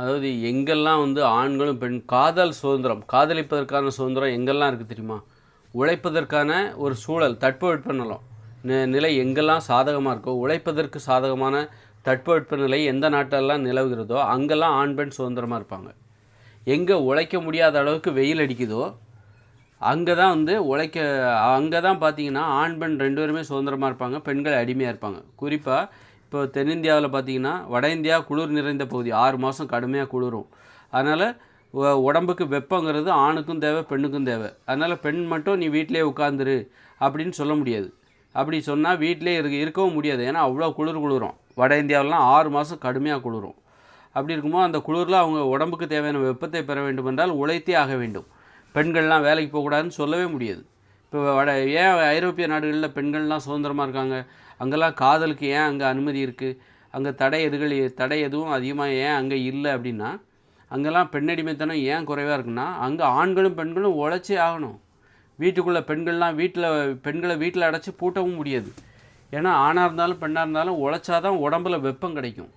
அதாவது எங்கெல்லாம் வந்து ஆண்களும் பெண் காதல் சுதந்திரம் காதலிப்பதற்கான சுதந்திரம் எங்கெல்லாம் இருக்குது தெரியுமா? உழைப்பதற்கான ஒரு சூழல் தட்பவெட்ப நிலம். நிலை எங்கெல்லாம் சாதகமாக இருக்கோ உழைப்பதற்கு சாதகமான தட்பவெட்ப நிலை எந்த நாட்டெல்லாம் நிலவுகிறதோ அங்கெல்லாம் ஆண் பெண் சுதந்திரமாக இருப்பாங்க. எங்கே உழைக்க முடியாத அளவுக்கு வெயில் அடிக்குதோ அங்கே தான் வந்து உழைக்க அங்கே தான் பார்த்தீங்கன்னா ஆண் பெண் ரெண்டு பேருமே சுதந்திரமாக இருப்பாங்க பெண்கள் அடிமையாக இருப்பாங்க. குறிப்பாக இப்போ தென்னிந்தியாவில் பார்த்தீங்கன்னா வட இந்தியா குளிர் நிறைந்த பகுதி. ஆறு மாதம் கடுமையாக குளிரும். அதனால் உடம்புக்கு வெப்பங்கிறது ஆணுக்கும் தேவை பெண்ணுக்கும் தேவை. அதனால் பெண் மட்டும் நீ வீட்டிலே உட்காந்துரு அப்படின்னு சொல்ல முடியாது. அப்படி சொன்னால் வீட்டிலே இருக்க இருக்கவும் முடியாது. ஏன்னா அவ்வளோ குளிர் குளிரும். வட இந்தியாவிலலாம் ஆறு மாதம் கடுமையாக குளிரும். அப்படி இருக்கும்போது அந்த குளிரில் அவங்க உடம்புக்கு தேவையான வெப்பத்தை பெற வேண்டும் என்றால் உழைத்தே ஆக வேண்டும். பெண்கள்லாம் வேலைக்கு போகக்கூடாதுன்னு சொல்லவே முடியாது. இப்போ வட ஏன் ஐரோப்பிய நாடுகளில் பெண்கள்லாம் சுதந்திரமாக இருக்காங்க? அங்கெல்லாம் காதலுக்கு ஏன் அங்கே அனுமதி இருக்குது அங்கே தடை எதுகள் தடை எதுவும் அதிகமாக ஏன் அங்கே இல்லை அப்படின்னா அங்கெல்லாம் பெண்ணடிமைத்தனம் ஏன் குறைவாக இருக்குன்னா அங்கே ஆண்களும் பெண்களும் உழைச்சே ஆகணும். வீட்டுக்குள்ளே பெண்கள்லாம் வீட்டில் பெண்களை வீட்டில் அடைச்சி பூட்டவும் முடியாது. ஏன்னா ஆணாக இருந்தாலும் பெண்ணாக இருந்தாலும் உழைச்சாதான் உடம்புல வெப்பம் கிடைக்கும்.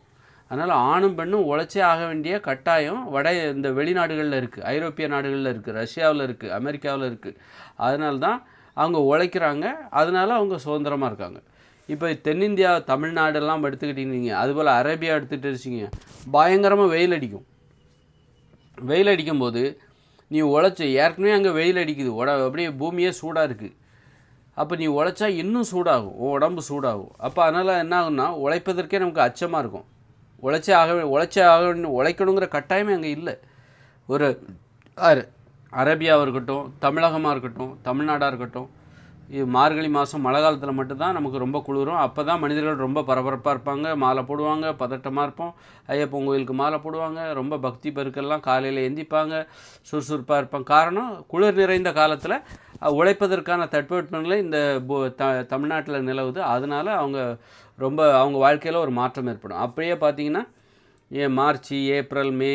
அதனால் ஆணும் பெண்ணும் உழைச்சே ஆக வேண்டிய கட்டாயம் வட இந்த வெளிநாடுகளில் இருக்குது ஐரோப்பிய நாடுகளில் இருக்குது ரஷ்யாவில் இருக்குது அமெரிக்காவில் இருக்குது அதனால தான் அவங்க உழைக்கிறாங்க. அதனால அவங்க சுதந்திரமாக இருக்காங்க. இப்போ தென்னிந்தியா தமிழ்நாடெல்லாம் எடுத்துக்கிட்டீங்க. அதுபோல் அரேபியா எடுத்துகிட்டு வச்சிங்க பயங்கரமாக வெயில் அடிக்கும். வெயில் அடிக்கும்போது நீ உழைச்ச ஏற்கனவே அங்கே வெயில் அடிக்குது. உட அப்படியே பூமியே சூடாக இருக்குது அப்போ நீ உழைச்சா இன்னும் சூடாகும். உடம்பு சூடாகும். அப்போ அதனால் என்ன ஆகும்னா உழைப்பதற்கே நமக்கு அச்சமாக இருக்கும். உழைச்சே ஆக உழைச்சே ஆக உழைக்கணுங்கிற கட்டாயமே அங்கே இல்லை. ஒரு அர- அரேபியாவாக இருக்கட்டும் தமிழகமாக இருக்கட்டும் தமிழ்நாடாக இருக்கட்டும் மார்கழி மாதம் மழை காலத்தில் மட்டும்தான் நமக்கு ரொம்ப குளிரும். அப்போ தான் மனிதர்கள் ரொம்ப பரபரப்பாக இருப்பாங்க. மாலை போடுவாங்க பதட்டமாக இருப்போம். ஐயப்பன் கோயிலுக்கு மாலை போடுவாங்க. ரொம்ப பக்தி பெருக்கெல்லாம் காலையில் எந்திப்பாங்க. சுறுசுறுப்பாக இருப்பாங்க காரணம் குளிர் நிறைந்த காலத்தில் உழைப்பதற்கான தட்பவெட்பங்களை இந்த த தமிழ்நாட்டில் நிலவுது. அதனால் அவங்க ரொம்ப அவங்க வாழ்க்கையில் ஒரு மாற்றம் ஏற்படும். அப்படியே பார்த்தீங்கன்னா ஏ மார்ச் ஏப்ரல் மே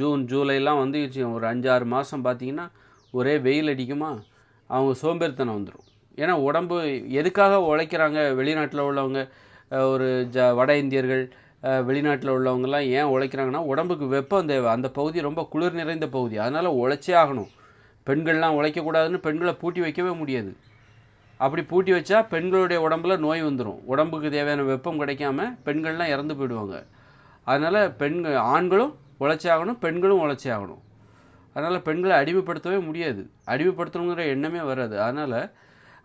ஜூன் ஜூலைலாம் வந்து ஒரு அஞ்சாறு மாதம் பார்த்தீங்கன்னா ஒரே வெயில் அடிக்குமா? அவங்க சோம்பேறித்தனம் வந்துடும் ஏன்னா உடம்பு எதுக்காக உழைக்கிறாங்க? வெளிநாட்டில் உள்ளவங்க ஒரு ஜ வட இந்தியர்கள் வெளிநாட்டில் உள்ளவங்கெல்லாம் ஏன் உழைக்கிறாங்கன்னா உடம்புக்கு வெப்பம் தேவை. அந்த பகுதி ரொம்ப குளிர் நிறைந்த பகுதி. அதனால் உழைச்சே ஆகணும். பெண்கள்லாம் உழைக்கக்கூடாதுன்னு பெண்களை பூட்டி வைக்கவே முடியாது. அப்படி பூட்டி வச்சா பெண்களுடைய உடம்புல நோய் வந்துடும் உடம்புக்கு தேவையான வெப்பம் கிடைக்காம பெண்கள்லாம் இறந்து போயிடுவாங்க. அதனால் பெண்கள் ஆண்களும் உழைச்சே ஆகணும் பெண்களும் உழைச்சி ஆகணும். அதனால் பெண்களை அடிமைப்படுத்தவே முடியாது. அடிமைப்படுத்தணுங்கிற எண்ணமே வராது. அதனால்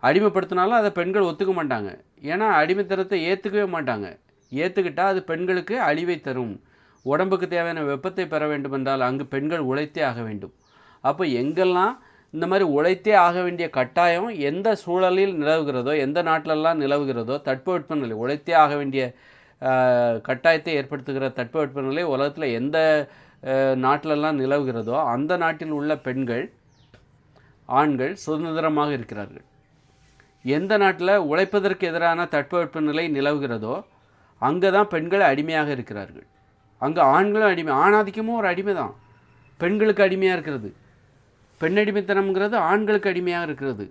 அடிமைப்படுத்தினாலும் அதை பெண்கள் ஒத்துக்க மாட்டாங்க. ஏன்னா அடிமைத்தனத்தை ஏற்றுக்கவே மாட்டாங்க. ஏற்றுக்கிட்டால் அது பெண்களுக்கு அழிவை தரும். உடம்புக்கு தேவையான வெப்பத்தை பெற வேண்டும் என்றால் அங்கு பெண்கள் உழைத்தே ஆக வேண்டும். அப்போ எங்கெல்லாம் இந்த மாதிரி உழைத்தே ஆக வேண்டிய கட்டாயம் எந்த சூழலில் நிலவுகிறதோ எந்த நாட்டிலெல்லாம் நிலவுகிறதோ தட்பவெப்பநிலை உழைத்தே ஆக வேண்டிய கட்டாயத்தை ஏற்படுத்துகிற தட்பவெப்பநிலை உலகத்தில் எந்த நாட்டிலெல்லாம் நிலவுகிறதோ அந்த நாட்டில் உள்ள பெண்கள் ஆண்கள் சுதந்திரமாக இருக்கிறார்கள். எந்த நாட்டில் உழைப்பதற்கு எதிரான தட்பவெப்பநிலை நிலவுகிறதோ அங்கே தான் பெண்கள் அடிமையாக இருக்கிறார்கள். அங்கே ஆண்களும் அடிமை ஆணாதிக்கமும் ஒரு அடிமை தான் பெண்களுக்கு அடிமையாக இருக்கிறது. பெண்ணடிமைத்தனம்ங்கிறது ஆண்களுக்கு அடிமையாக இருக்கிறது.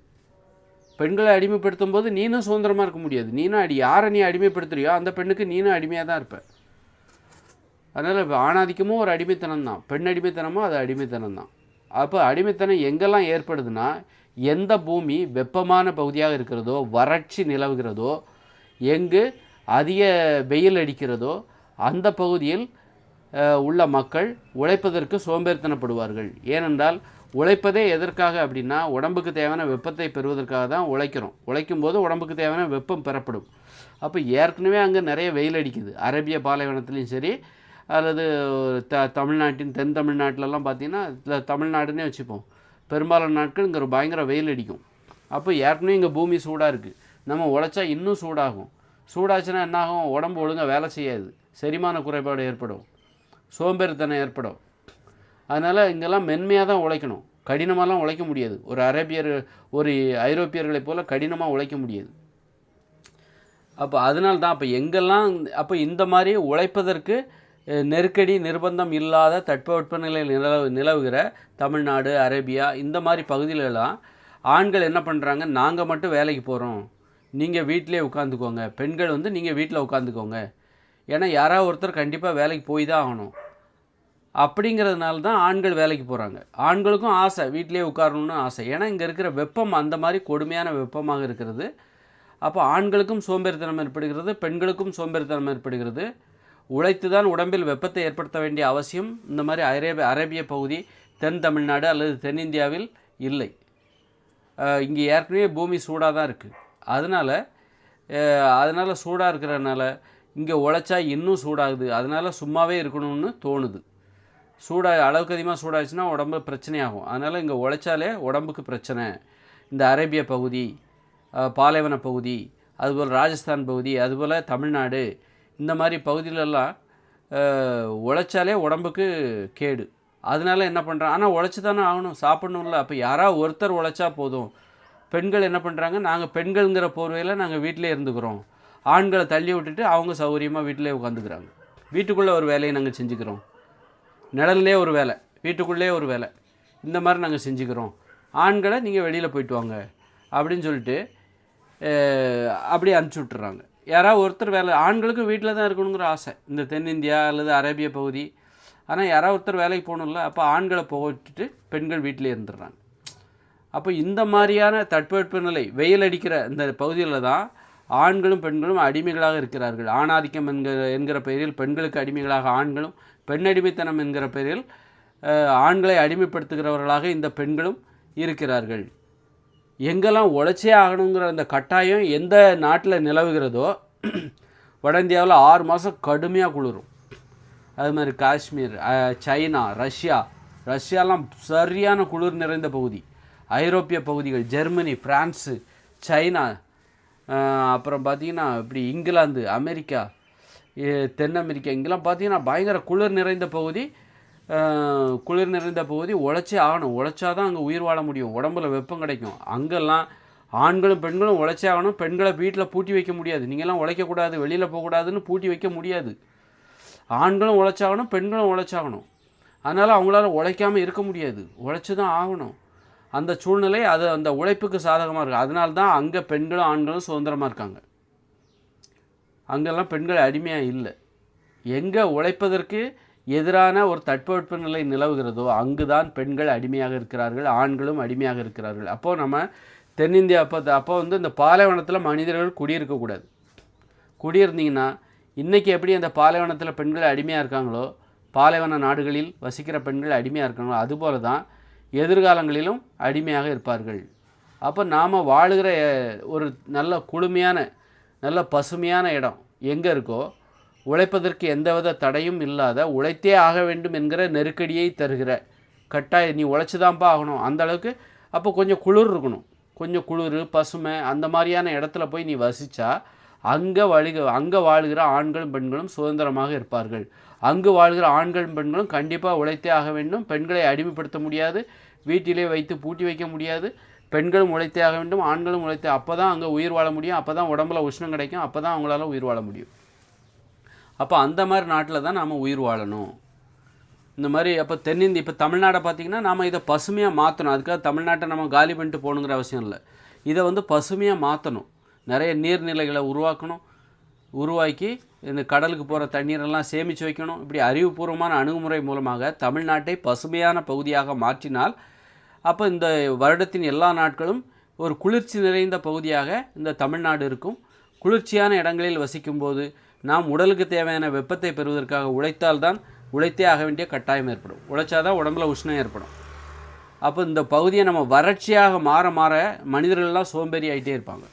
பெண்களை அடிமைப்படுத்தும் போது நீனும் சுதந்திரமாக இருக்க முடியாது. நீனும் அடி யாரை நீ அடிமைப்படுத்துறியோ அந்த பெண்ணுக்கு நீனும் அடிமையாக தான் இருப்ப. அதனால் இப்போ ஆணாதிக்கமும் ஒரு அடிமைத்தனம் தான் பெண் அடிமைத்தனமும் அது அடிமைத்தனம் தான் அப்போ அடிமைத்தனம் எங்கெல்லாம் ஏற்படுதுன்னா எந்த பூமி வெப்பமான பகுதியாக இருக்கிறதோ வறட்சி நிலவுகிறதோ எங்கு அதிக வெயில் அடிக்கிறதோ அந்த பகுதியில் உள்ள மக்கள் உழைப்பதற்கு சோம்பேறித்தனப்படுவார்கள். ஏனென்றால் உழைப்பதே எதற்காக அப்படின்னா உடம்புக்கு தேவையான வெப்பத்தை பெறுவதற்காக தான் உழைக்கிறோம். உழைக்கும் போது உடம்புக்கு தேவையான வெப்பம் பெறப்படும். அப்போ ஏற்கனவே அங்கே நிறைய வெயில் அடிக்குது. அரேபிய பாலைவனத்துலேயும் சரி அல்லது த தமிழ்நாட்டின் தென் தமிழ்நாட்டிலலாம் பார்த்திங்கன்னா தமிழ்நாடுன்னே வச்சுப்போம். பெரும்பாலான நாட்கள் இங்கே ஒரு பயங்கர வெயில் அடிக்கும். அப்போ ஏற்கனவே இங்கே பூமி சூடாக இருக்குது நம்ம உழைச்சா இன்னும் சூடாகும். சூடாச்சுன்னா என்ன ஆகும் உடம்பு ஒழுங்காக வேலை செய்யாது. செரிமான குறைபாடு ஏற்படும். சோம்பேறித்தனம் ஏற்படும். அதனால் இங்கெல்லாம் மென்மையாக தான் உழைக்கணும். கடினமாகலாம் உழைக்க முடியாது. ஒரு அரேபியர் ஒரு ஐரோப்பியர்களைப் போல் கடினமாக உழைக்க முடியாது. அப்போ அதனால தான் அப்போ எங்கெல்லாம் அப்போ இந்த மாதிரி உழைப்பதற்கு நெருக்கடி நிர்பந்தம் இல்லாத தட்பவெப்பநிலை நிலவு நிலவுகிற தமிழ்நாடு அரேபியா இந்த மாதிரி பகுதியிலலாம் ஆண்கள் என்ன பண்ணுறாங்க நாங்கள் மட்டும் வேலைக்கு போகிறோம் நீங்கள் வீட்டிலே உட்காந்துக்கோங்க. பெண்கள் வந்து நீங்கள் வீட்டில் உட்காந்துக்கோங்க. ஏன்னா யாராவது ஒருத்தர் கண்டிப்பாக வேலைக்கு போய் தான் ஆகணும். அப்படிங்கிறதுனால தான் ஆண்கள் வேலைக்கு போகிறாங்க ஆண்களுக்கும் ஆசை. வீட்டிலே உட்காரணும்னு ஆசை. ஏன்னா இங்கே இருக்கிற வெப்பம் அந்த மாதிரி கொடுமையான வெப்பமாக இருக்கிறது. அப்போ ஆண்களுக்கும் சோம்பேறித்தனம் ஏற்படுகிறது பெண்களுக்கும் சோம்பேறித்தனம் ஏற்படுகிறது. உழைத்து தான் உடம்பில் வெப்பத்தை ஏற்படுத்த வேண்டிய அவசியம். இந்த மாதிரி அரேபிய அரேபிய பகுதி தென் தமிழ்நாடு அல்லது தென்னிந்தியாவில் இல்லை. இங்கே ஏற்கனவே பூமி சூடாக தான் இருக்குது அதனால் அதனால் சூடாக இருக்கிறதுனால இங்கே உழைச்சா இன்னும் சூடாகுது. அதனால் சும்மாவே இருக்கணும்னு தோணுது. சூடாக அளவுக்கு அதிகமாக சூடாச்சுன்னா உடம்பு பிரச்சனையாகும். அதனால் இங்கே உழைச்சாலே உடம்புக்கு பிரச்சனை. இந்த அரேபிய பகுதி பாலைவன பகுதி அதுபோல் ராஜஸ்தான் பகுதி அதுபோல் தமிழ்நாடு இந்த மாதிரி பகுதியிலெல்லாம் உழைச்சாலே உடம்புக்கு கேடு. அதனால என்ன பண்ணுறான் ஆனால் உழைச்சி தானே ஆகணும். சாப்பிடணும்ல. அப்போ யாராவது ஒருத்தர் உழைச்சா போதும். பெண்கள் என்ன பண்ணுறாங்க நாங்கள் பெண்கள்ங்கிற போர்வையில் நாங்கள் வீட்டிலே இருந்துக்கிறோம். ஆண்களை தள்ளி விட்டுட்டு அவங்க சௌகரியமாக வீட்டிலே உட்காந்துக்கிறாங்க வீட்டுக்குள்ளே ஒரு வேலையை நாங்கள் செஞ்சுக்கிறோம். நிழல்லே ஒரு வேலை. வீட்டுக்குள்ளே ஒரு வேலை. இந்த மாதிரி நாங்கள் செஞ்சுக்கிறோம். ஆண்களை நீங்கள் வெளியில் போயிட்டு வாங்க. அப்படின்னு சொல்லிட்டு அப்படியே அனுப்பிச்சி விட்டுறாங்க. யாராவது ஒருத்தர் வேலை ஆண்களுக்கும் வீட்டில் தான் இருக்கணுங்கிற ஆசை. இந்த தென்னிந்தியா அல்லது அரேபிய பகுதி. ஆனால் யாராவது ஒருத்தர் வேலைக்கு போகணும்ல அப்போ ஆண்களை போட்டுட்டு பெண்கள் வீட்டிலே இருந்துடுறாங்க. அப்போ இந்த மாதிரியான தட்பவெப்பநிலை வெயில் அடிக்கிற இந்த பகுதியில் தான் ஆண்களும் பெண்களும் அடிமைகளாக இருக்கிறார்கள். ஆணாதிக்கம் என்கிற என்கிற பெயரில் பெண்களுக்கு அடிமைகளாக ஆண்களும் பெண் அடிமைத்தனம் என்கிற பெயரில் ஆண்களை அடிமைப்படுத்துகிறவர்களாக இந்த பெண்களும் இருக்கிறார்கள். எங்கெல்லாம் உழைச்சே ஆகணுங்கிற அந்த கட்டாயம் எந்த நாட்டில் நிலவுகிறதோ வட இந்தியாவில் ஆறு மாதம் கடுமையாக குளிரும். அது மாதிரி காஷ்மீர் சைனா ரஷ்யா. ரஷ்யாலாம் சரியான குளிர் நிறைந்த பகுதி. ஐரோப்பிய பகுதிகள் ஜெர்மனி பிரான்ஸு சைனா அப்புறம் பார்த்திங்கன்னா இப்படி இங்கிலாந்து அமெரிக்கா தென் அமெரிக்கா இங்கெல்லாம் பார்த்திங்கன்னா பயங்கர குளிர் நிறைந்த பகுதி. குளிர் நிறைந்த பகுதி உழைச்சே ஆகணும். உழைச்சா தான் அங்கே உயிர் வாழ முடியும். உடம்புல வெப்பம் கிடைக்கும். அங்கெல்லாம் ஆண்களும் பெண்களும் உழைச்சே ஆகணும். பெண்களை வீட்டில் பூட்டி வைக்க முடியாது. நீங்கள்லாம் உழைக்கக்கூடாது வெளியில் போகக்கூடாதுன்னு பூட்டி வைக்க முடியாது. ஆண்களும் உழைச்சாகணும் பெண்களும் உழைச்சாகணும் அதனால் அவங்களால உழைக்காமல் இருக்க முடியாது. உழைச்சி தான் ஆகணும். அந்த சூழ்நிலை அது அந்த உழைப்புக்கு சாதகமாக இருக்குது அதனால தான் அங்கே பெண்களும் ஆண்களும் சுதந்திரமாக இருக்காங்க. அங்கெல்லாம் பெண்கள் அடிமையாக இல்லை. எங்கே உழைப்பதற்கு எதிரான ஒரு தட்பவெட்ப நிலை நிலவுகிறதோ அங்கு தான் பெண்கள் அடிமையாக இருக்கிறார்கள் ஆண்களும் அடிமையாக இருக்கிறார்கள். அப்போது நம்ம தென்னிந்தியா அப்போ அப்போ வந்து இந்த பாலைவனத்தில் மனிதர்கள் குடியிருக்கக்கூடாது குடியிருந்தீங்கன்னா இன்றைக்கி எப்படி அந்த பாலைவனத்தில் பெண்கள் அடிமையாக இருக்காங்களோ பாலைவன நாடுகளில் வசிக்கிற பெண்கள் அடிமையாக இருக்காங்களோ அதுபோல தான் எதிர்காலங்களிலும் அடிமையாக இருப்பார்கள். அப்போ நாம் வாழுகிற ஒரு நல்ல குளுமையான நல்ல பசுமையான இடம் எங்கே இருக்கோ உழைப்பதற்கு எந்தவித தடையும் இல்லாத உழைத்தே ஆக வேண்டும் என்கிற நெருக்கடியை தருகிற கட்டாய நீ உழைச்சி தான்ப்பா ஆகணும். அந்த அளவுக்கு அப்போ கொஞ்சம் குளிர் இருக்கணும். கொஞ்சம் குளிர் பசுமை அந்த மாதிரியான இடத்துல போய் நீ வசித்தா அங்கே வழிக அங்கே வாழுகிற ஆண்களும் பெண்களும் சுதந்திரமாக இருப்பார்கள். அங்கு வாழ்கிற ஆண்களும் பெண்களும் கண்டிப்பாக உழைத்தே ஆக வேண்டும். பெண்களை அடிமைப்படுத்த முடியாது. வீட்டிலே வைத்து பூட்டி வைக்க முடியாது. பெண்களும் உழைத்தே ஆக வேண்டும். ஆண்களும் உழைத்தே அப்போ தான் அங்கே உயிர் வாழ முடியும். அப்போ தான் உடம்புல உஷ்ணம் கிடைக்கும். அப்போ தான் அவங்களால உயிர் வாழ முடியும். அப்போ அந்த மாதிரி நாட்டில் தான் நாம் உயிர் வாழணும். இந்த மாதிரி அப்போ தென்னிந்திய இப்போ தமிழ்நாடை பார்த்திங்கன்னா நாம் இதை பசுமையாக மாற்றணும் அதுக்காக தமிழ்நாட்டை நம்ம காலி பண்ணிட்டு போகணுங்கிற அவசியம் இல்லை. இதை வந்து பசுமையாக மாற்றணும் நிறைய நீர்நிலைகளை உருவாக்கணும். உருவாக்கி இந்த கடலுக்கு போகிற தண்ணீரெல்லாம் சேமித்து வைக்கணும். இப்படி அறிவுபூர்வமான அணுகுமுறை மூலமாக தமிழ்நாட்டை பசுமையான பகுதியாக மாற்றினால் அப்போ இந்த வருடத்தின் எல்லா நாட்களும் ஒரு குளிர்ச்சி நிறைந்த பகுதியாக இந்த தமிழ்நாடு இருக்கும். குளிர்ச்சியான இடங்களில் வசிக்கும்போது நாம் உடலுக்கு தேவையான வெப்பத்தை பெறுவதற்காக உழைத்தால்தான் உழைத்தே ஆக வேண்டிய கட்டாயம் ஏற்படும். உழைச்சாதான் உடம்புல உஷ்ணம் ஏற்படும். அப்போ இந்த பகுதியை நம்ம வறட்சியாக மாற மாற மனிதர்கள்லாம் சோம்பேறி ஆகிட்டே இருப்பாங்க.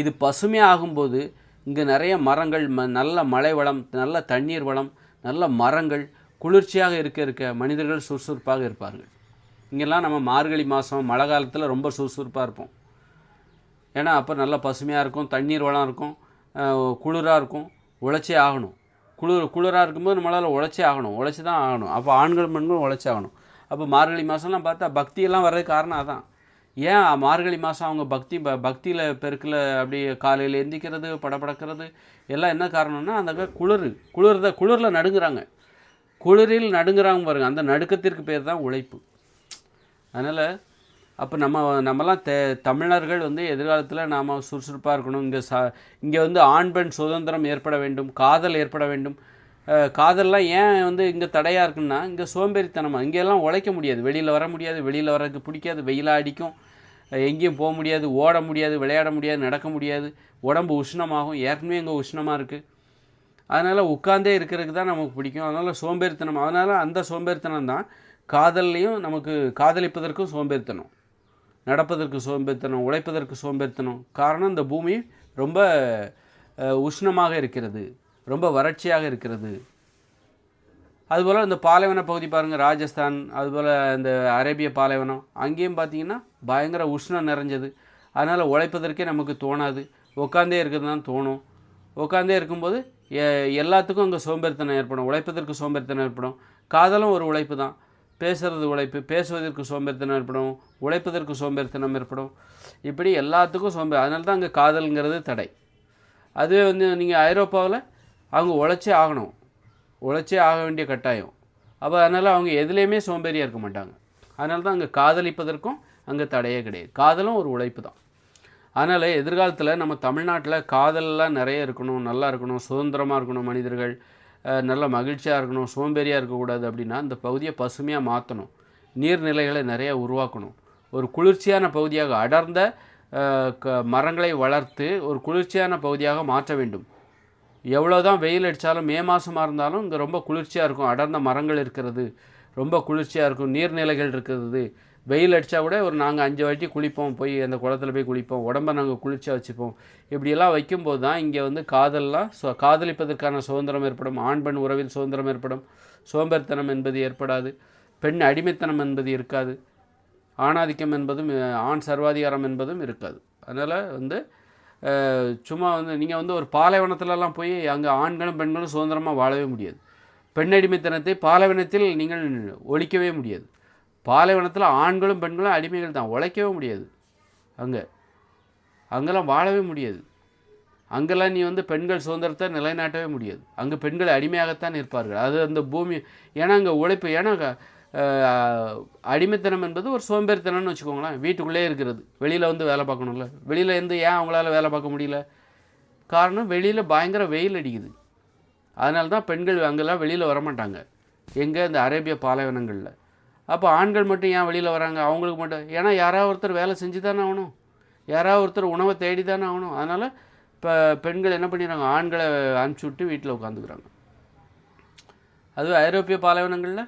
இது பசுமையாக ஆகும்போது இங்கே நிறைய மரங்கள் ம நல்ல மழை வளம் நல்ல தண்ணீர் வளம் நல்ல மரங்கள் குளிர்ச்சியாக இருக்க இருக்க மனிதர்கள் சுறுசுறுப்பாக இருப்பார்கள். இங்கெல்லாம் நம்ம மார்கழி மாதம் மழை காலத்தில் ரொம்ப சுறுசுறுப்பாக இருப்போம். ஏன்னா அப்போ நல்லா பசுமையாக இருக்கும் தண்ணீர் வளம் இருக்கும். குளிராக இருக்கும் உழைச்சே ஆகணும். குளிர் குளிராக இருக்கும்போது நம்மளால் உழைச்சே ஆகணும். உழைச்சி தான் ஆகணும். அப்போ ஆண்கள் பெண்களும் உழைச்சே ஆகணும். அப்போ மார்கழி மாதம்லாம் பார்த்தா பக்தியெல்லாம் வர்றது காரணம் அதான். ஏன் மார்கழி மாதம் அவங்க பக்தி ப பக்தியில் பெருக்கில் அப்படி காலையில் எந்திக்கிறது படப்படக்கிறது எல்லாம் என்ன காரணம்னா அந்த குளிர் குளிர்த குளிரில் நடுங்குறாங்க. குளிரில் நடுங்குறாங்க பாருங்கள் அந்த நடுக்கத்திற்கு பேர் தான் உழைப்பு. அதனால் அப்போ நம்ம நம்மலாம் தே தமிழர்கள் வந்து எதிர்காலத்தில் நாம் சுறுசுறுப்பாக இருக்கணும். இங்கே சா இங்கே வந்து ஆண் பெண் சுதந்திரம் ஏற்பட வேண்டும் காதல் ஏற்பட வேண்டும். காதல்லாம் ஏன் வந்து இங்கே தடையாக இருக்குன்னா இங்கே சோம்பேறித்தனமாக இங்கெல்லாம் உழைக்க முடியாது. வெளியில் வர முடியாது வெளியில் வரதுக்கு பிடிக்காது. வெயிலாக அடிக்கும் எங்கேயும் போக முடியாது ஓட முடியாது விளையாட முடியாது நடக்க முடியாது. உடம்பு உஷ்ணமாகும் ஏற்கனவே இங்கே உஷ்ணமாக இருக்குது அதனால் உட்காந்தே இருக்கிறதுக்கு தான் நமக்கு பிடிக்கும். அதனால் சோம்பேறித்தனம் அதனால் அந்த சோம்பேறித்தனம் தான் காதல்லையும் நமக்கு காதலிப்பதற்கும் சோம்பேறித்தனம். நடப்பதற்கு சோம்பேறித்தனம் உழைப்பதற்கு சோம்பேறித்தனம். காரணம் இந்த பூமி ரொம்ப உஷ்ணமாக இருக்கிறது. ரொம்ப வறட்சியாக இருக்கிறது. அதுபோல் இந்த பாலைவன பகுதி பாருங்கள் ராஜஸ்தான். அதுபோல் இந்த அரேபிய பாலைவனம். அங்கேயும் பார்த்தீங்கன்னா பயங்கர உஷ்ணம் நிறைஞ்சது. அதனால் உழைப்பதற்கே நமக்கு தோணாது. உட்காந்தே இருக்கிறது தான் தோணும். உட்காந்தே இருக்கும்போது எ- எல்லாத்துக்கும் அங்கே சோம்பேறித்தனம் ஏற்படும். உழைப்பதற்கு சோம்பேறித்தனம் ஏற்படும். காதலும் ஒரு உழைப்பு தான். பேசுறது உழைப்பு பேசுவதற்கு சோம்பேறித்தனம் ஏற்படும் உழைப்பதற்கு சோம்பேறித்தனம் ஏற்படும். இப்படி எல்லாத்துக்கும் சோம்பேறி அதனால தான் அங்கே காதல்ங்கிறது தடை. அதுவே வந்து நீங்கள் ஐரோப்பாவில் அவங்க உழைச்சே ஆகணும். உழைச்சே ஆக வேண்டிய கட்டாயம். அப்போ அதனால் அவங்க எதுலேயுமே சோம்பேறியாக இருக்க மாட்டாங்க. அதனால தான் அங்கே காதலிப்பதற்கும் அங்கே தடையே கிடையாது. காதலும் ஒரு உழைப்பு தான். அதனால் எதிர்காலத்தில் நம்ம தமிழ்நாட்டில் காதலெலாம் நிறைய இருக்கணும் நல்லா இருக்கணும் சுதந்திரமாக இருக்கணும் மனிதர்கள். நல்ல மகிழ்ச்சியாக இருக்கணும் சோம்பேறியாக இருக்கக்கூடாது அப்படின்னா இந்த பகுதியை பசுமையாக மாற்றணும் நீர்நிலைகளை நிறைய உருவாக்கணும். ஒரு குளிர்ச்சியான பகுதியாக அடர்ந்த க மரங்களை வளர்த்து ஒரு குளிர்ச்சியான பகுதியாக மாற்ற வேண்டும். எவ்வளோ தான் வெயில் அடித்தாலும் மே மாதமாக இருந்தாலும் இங்கே ரொம்ப குளிர்ச்சியாக இருக்கும். அடர்ந்த மரங்கள் இருக்கிறது ரொம்ப குளிர்ச்சியாக இருக்கும். நீர்நிலைகள் இருக்கிறது வெயில் அடித்தா கூட ஒரு நாங்கள் அஞ்சு வாட்டி குளிப்போம் போய் அந்த குளத்துல போய் குளிப்போம் உடம்ப நாங்கள் குளிர்ச்சியாக வச்சுப்போம். இப்படியெல்லாம் வைக்கும்போது தான் இங்கே வந்து காதல்லாம் சோ காதலிப்பதற்கான சுதந்திரம் ஏற்படும் ஆண் பெண் உறவில் சுதந்திரம் ஏற்படும். சோம்பேறித்தனம் என்பது ஏற்படாது பெண் அடிமைத்தனம் என்பது இருக்காது ஆணாதிக்கம் என்பதும் ஆண் சர்வாதிகாரம் என்பதும் இருக்காது. அதனால் வந்து சும்மா வந்து நீங்கள் வந்து ஒரு பாலைவனத்துலலாம் போய் அங்கே ஆண்களும் பெண்களும் சுதந்திரமாக வாழவே முடியாது. பெண் அடிமைத்தனத்தை பாலைவனத்தில் நீங்கள் ஒழிக்கவே முடியாது. பாலைவனத்தில் ஆண்களும் பெண்களும் அடிமைகள் தான். உழைக்கவே முடியாது. அங்கே. அங்கெல்லாம் வாழவே முடியாது. அங்கெல்லாம் நீ வந்து பெண்கள் சுதந்திரத்தை நிலைநாட்டவே முடியாது. அங்கே பெண்கள் அடிமையாகத்தான் இருப்பார்கள். அது அந்த பூமி ஏன்னா அங்கே உழைப்பு ஏன்னா அடிமைத்தனம் என்பது ஒரு சோம்பேறித்தனம்னு வச்சுக்கோங்களேன். வீட்டுக்குள்ளே இருக்கிறது. வெளியில் வந்து வேலை பார்க்கணும்ல. வெளியில் இருந்து ஏன் அவங்களால வேலை பார்க்க முடியல? காரணம் வெளியில் பயங்கர வெயில் அடிக்குது. அதனால தான் பெண்கள் அங்கெல்லாம் வெளியில் வரமாட்டாங்க. எங்கே? இந்த அரேபிய பாலைவனங்களில். அப்போ ஆண்கள் மட்டும் ஏன் வெளியில் வராங்க? அவங்களுக்கு மட்டும். ஏன்னா யாராவது ஒருத்தர் வேலை செஞ்சு தானே ஆகணும். யாராவது ஒருத்தர் உணவை தேடி தானே ஆகணும். அதனால் இப்போ பெண்கள் என்ன பண்ணிடுறாங்க? ஆண்களை அனுப்பிச்சி விட்டு வீட்டில் உட்காந்துக்கிறாங்க. அது ஐரோப்பிய பாலைவனங்களில்?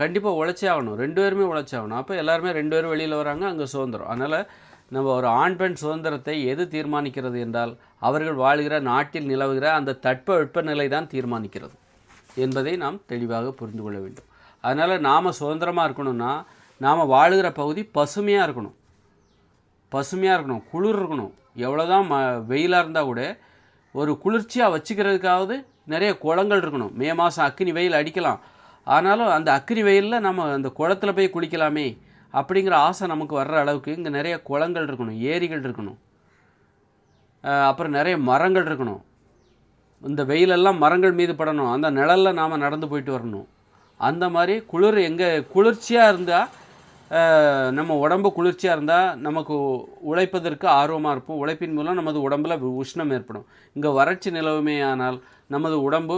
கண்டிப்பாக உழைச்சே ஆகணும். ரெண்டு பேருமே உழைச்சே ஆகணும். அப்போ எல்லாருமே ரெண்டு பேரும் வெளியில் வராங்க அங்கே சுதந்திரம். அதனால் நம்ம ஒரு ஆண் பெண் சுதந்திரத்தை எது தீர்மானிக்கிறது என்றால் அவர்கள் வாழ்கிற நாட்டில் நிலவுகிற அந்த தட்ப வெப்பநிலை தான் தீர்மானிக்கிறது என்பதை நாம் தெளிவாக புரிந்து கொள்ள வேண்டும். அதனால் நாம் சுதந்திரமாக இருக்கணும்னா நாம் வாழுகிற பகுதி பசுமையாக இருக்கணும். பசுமையாக இருக்கணும் குளிர் இருக்கணும். எவ்வளோ தான் ம வெயிலாக இருந்தால் கூட ஒரு குளிர்ச்சியாக வச்சுக்கிறதுக்காவது நிறைய குளங்கள் இருக்கணும். மே மாதம் அக்கினி வெயில் அடிக்கலாம். ஆனாலும் அந்த அக்கினி வெயிலில் நம்ம அந்த குளத்துல போய் குளிக்கலாமே அப்படிங்கிற ஆசை நமக்கு வர்ற அளவுக்கு இங்கே நிறைய குளங்கள் இருக்கணும் ஏரிகள் இருக்கணும். அப்புறம் நிறைய மரங்கள் இருக்கணும். இந்த வெயிலெல்லாம் மரங்கள் மீது படணும். அந்த நிழலில் நாம் நடந்து போயிட்டு வரணும். அந்த மாதிரி குளிர் எங்கே குளிர்ச்சியாக இருந்தால் நம்ம உடம்பு குளிர்ச்சியாக இருந்தால் நமக்கு உழைப்பதற்கு ஆர்வமாக இருப்போம். உழைப்பின் மூலம் நமது உடம்புல உஷ்ணம் ஏற்படும். இங்கே வறட்சி நிலவுமையானால் நமது உடம்பு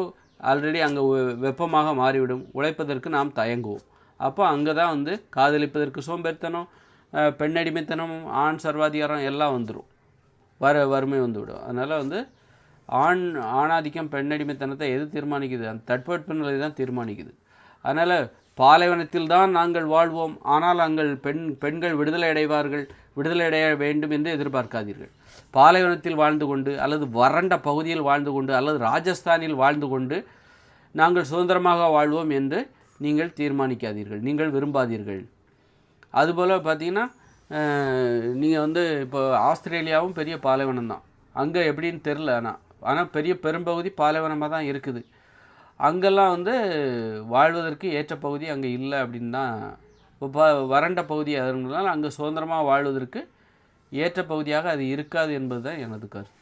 ஆல்ரெடி அங்கே வெப்பமாக மாறிவிடும். உழைப்பதற்கு நாம் தயங்குவோம். அப்போ அங்கே தான் வந்து காதலிப்பதற்கு சோம்பேறித்தனம் பெண்ணடிமைத்தனம் ஆண் சர்வாதிகாரம் எல்லாம் வந்துடும் வர வறுமை வந்துவிடும். அதனால் வந்து ஆண் ஆணாதிக்கம் பெண்ணடிமைத்தனத்தை எது தீர்மானிக்குது? அந்த தட்பவெப்பநிலை தான் தீர்மானிக்குது. அதனால் பாலைவனத்தில் தான் நாங்கள் வாழ்வோம். ஆனால் அங்கள் பெண் பெண்கள் விடுதலை அடைவார்கள். விடுதலை அடைய வேண்டும் என்று எதிர்பார்க்காதீர்கள். பாலைவனத்தில் வாழ்ந்து கொண்டு அல்லது வறண்ட பகுதியில் வாழ்ந்து கொண்டு அல்லது ராஜஸ்தானில் வாழ்ந்து கொண்டு நாங்கள் சுதந்திரமாக வாழ்வோம் என்று நீங்கள் தீர்மானிக்காதீர்கள். நீங்கள் விரும்பாதீர்கள். அதுபோல் பார்த்தீங்கன்னா நீங்கள் வந்து இப்போ ஆஸ்திரேலியாவும் பெரிய பாலைவனம் தான் அங்கே எப்படின்னு தெரில ஆனால் ஆனால் பெரிய பெரும்பகுதி பாலைவனமாக தான் இருக்குது. அங்கெல்லாம் வந்து வாழ்வதற்கு ஏற்ற பகுதி அங்கே இல்லை அப்படின்னு தான் இப்போ வறண்ட பகுதி அதனால அங்கே சுதந்திரமாக வாழ்வதற்கு ஏற்ற பகுதியாக அது இருக்காது என்பது தான் எனது கருத்து.